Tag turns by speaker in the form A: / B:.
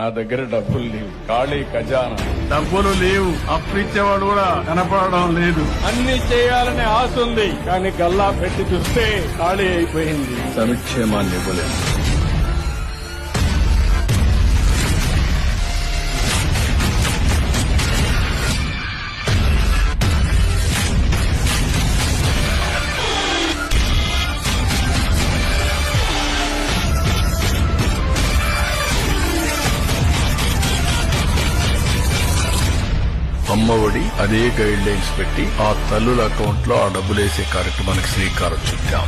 A: నా దగ్గర డబ్బులు లేవు. ఖాళీ ఖజానా.
B: డబ్బులు లేవు. అప్పిచ్చేవాడు కూడా కనపడడం లేదు.
A: అన్ని చేయాలనే ఆశ ఉంది. కానీ గల్లా పెట్టి చూస్తే ఖాళీ అయిపోయింది.
C: సమిక్షేమాన్ని ఇవ్వలేదు అమ్మఒడి అదే గైడ్ లైన్స్ పెట్టి ఆ తల్లుల అకౌంట్లో ఆ డబ్బులు వేసే కార్యక్రమానికి శ్రీకారం చుట్టాం.